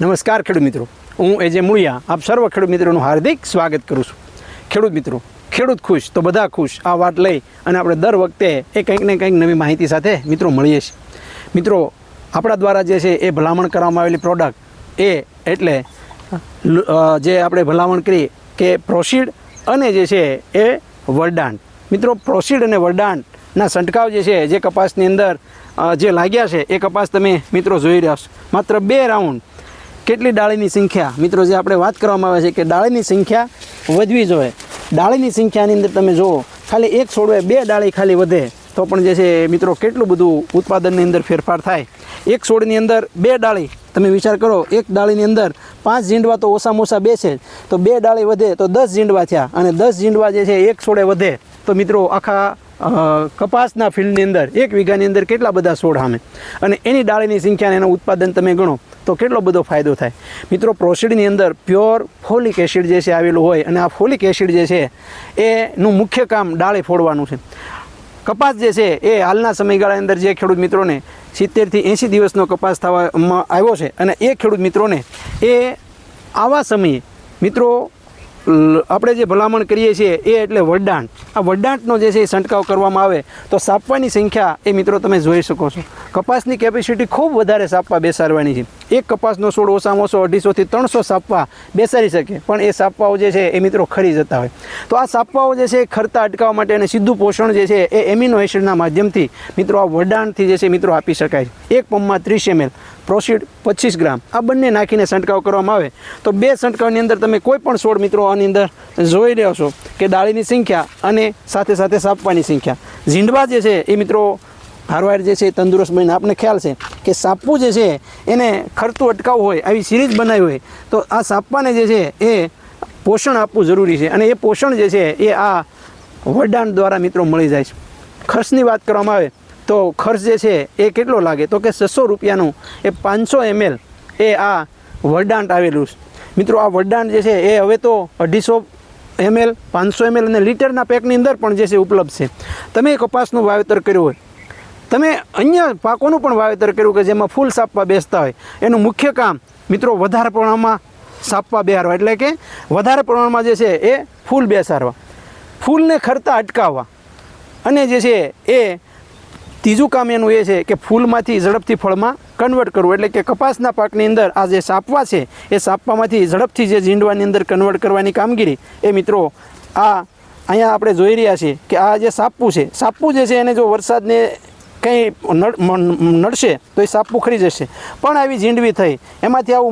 નમસ્કાર ખેડૂત મિત્રો. હું એજે મુળિયા. આપ સર્વ ખેડૂત મિત્રોનું હાર્દિક સ્વાગત કરું છું. ખેડૂત મિત્રો, ખેડૂત ખુશ તો બધા ખુશ. આ વાત લઈ અને આપણે દર વખતે એ કંઈક ને કંઈક નવી માહિતી સાથે મિત્રો મળીએ છીએ. મિત્રો, આપણા દ્વારા જે છે એ ભલામણ કરવામાં આવેલી પ્રોડક્ટ એ એટલે જે આપણે ભલામણ કરી કે પ્રોસીડ અને જે છે એ વરદાન. મિત્રો પ્રોસીડ અને વરદાનના સંટકાવ જે છે, જે કપાસની અંદર જે લાગ્યા છે એ કપાસ તમે મિત્રો જોઈ રહ્યા છો. માત્ર બે રાઉન્ડ કેટલી ડાળીની સંખ્યા? મિત્રો, જે આપણે વાત કરવામાં આવે છે કે ડાળીની સંખ્યા વધવી જોઈએ. ડાળીની સંખ્યાની અંદર તમે જુઓ, ખાલી એક છોડવે બે ડાળી ખાલી વધે, તો પણ જે છે, મિત્રો, કેટલું બધું ઉત્પાદનની અંદર ફેરફાર થાય. એક છોડની અંદર બે ડાળી, તમે વિચાર કરો, એક ડાળીની અંદર પાંચ ઝીંડવા તો ઓછામાં ઓછા બે છે. તો બે ડાળી વધે, તો દસ ઝીંડવા થયા, અને દસ ઝીંડવા જે છે, એક છોડે વધે. તો મિત્રો, આખા કપાસના ફિલ્ડની અંદર, એક વીઘાની અંદર કેટલા બધા છોડ સામે અને એની ડાળીની સંખ્યાને એનું ઉત્પાદન તમે ગણો. તો કેટલો બધો ફાયદો થાય? મિત્રો પ્રોસીડની અંદર પ્યોર ફોલિક એસિડ જે છે આવેલું હોય અને આ ફોલિક એસિડ જે છે એનું મુખ્ય કામ ડાળે ફોડવાનું છે. કપાસ જે છે એ હાલના સમયગાળાની અંદર જે ખેડૂત મિત્રોને સિત્તેરથી એંશી દિવસનો કપાસ થવામાં આવ્યો છે અને એ ખેડૂત મિત્રોને એ આવા સમયે, મિત્રો આપણે જે ભલામણ કરીએ છીએ એ એટલે વડદાંટ આ વડદાંટનો જે છે એ છંટકાવ કરવામાં આવે તો સાપવાની સંખ્યા એ મિત્રો તમે જોઈ શકો છો. કપાસની કેપેસિટી ખૂબ વધારે સાપવા બેસાડવાની છે. એક કપાસનો છોડ ઓછામાં ઓછો અઢીસોથી ત્રણસો સાપવા બેસાડી શકે, પણ એ સાપવાઓ જે છે એ મિત્રો ખરી જતા હોય. તો આ સાપવાઓ જે છે એ ખરતા અટકાવવા માટે અને સીધું પોષણ જે છે એ એમિનો એસિડના માધ્યમથી મિત્રો આ વડાણથી જે છે મિત્રો આપી શકાય છે. એક પંપમાં ત્રીસ એમએલ પ્રોસીડ પચીસ ગ્રામ. આ બંને નાખીને છંટકાવ કરવામાં આવે. તો બે છંટકાવની અંદર તમે કોઈ પણ છોડ મિત્રો આની અંદર જોઈ રહ્યો છો કે ડાળીની સંખ્યા અને સાથે સાથે સાપવાની સંખ્યા. ઝીંડવા જે છે એ મિત્રો હારવાર જે છે એ તંદુરસ્ત બનીને. આપને ખ્યાલ છે કે સાપવું જે છે એને ખરતું અટકાવવું હોય, આવી સિરીઝ બનાવી હોય, તો આ સાપવાને જે છે એ પોષણ આપવું જરૂરી છે. અને એ પોષણ જે છે એ આ વરદાન દ્વારા મિત્રો મળી જાય છે. ખર્ચની વાત કરવામાં આવે, તો ખર્ચ જે છે એ કેટલો લાગે? તો કે છસો રૂપિયાનું એ પાંચસો એમએલ એ આ વરદાંટ આવેલું છે. મિત્રો, આ વરદાંટ જે છે એ હવે તો અઢીસો એમએલ, પાંચસો એમએલ અને લીટરના પેકની અંદર પણ જે છે ઉપલબ્ધ છે. તમે કપાસનું વાવેતર કર્યું હોય તમે અન્ય પાકોનું પણ વાવેતર કર્યું કે જેમાં ફૂલ સાપવા બેસતા હોય. એનું મુખ્ય કામ મિત્રો વધારે પ્રમાણમાં સાપવા બેહારવા. એટલે કે વધારે પ્રમાણમાં જે છે એ ફૂલ બેસાડવા. ફૂલને ખરતા અટકાવવા. અને જે છે એ ત્રીજું કામ એનું એ છે કે ફૂલમાંથી ઝડપથી ફળમાં કન્વર્ટ કરવું. એટલે કે કપાસના પાકની અંદર આ જે સાપવા છે, એ સાપવામાંથી ઝડપથી જે ઝીંડવાની અંદર કન્વર્ટ કરવાની કામગીરી એ મિત્રો આ અહીંયા આપણે જોઈ રહ્યા છીએ કે આ જે સાપવું છે, સાપવું જે છે એને જો વરસાદને કંઈ નડ નડશે તો એ સાપ પોખરી જશે. પણ આવી જીંડવી થઈ. એમાંથી આવું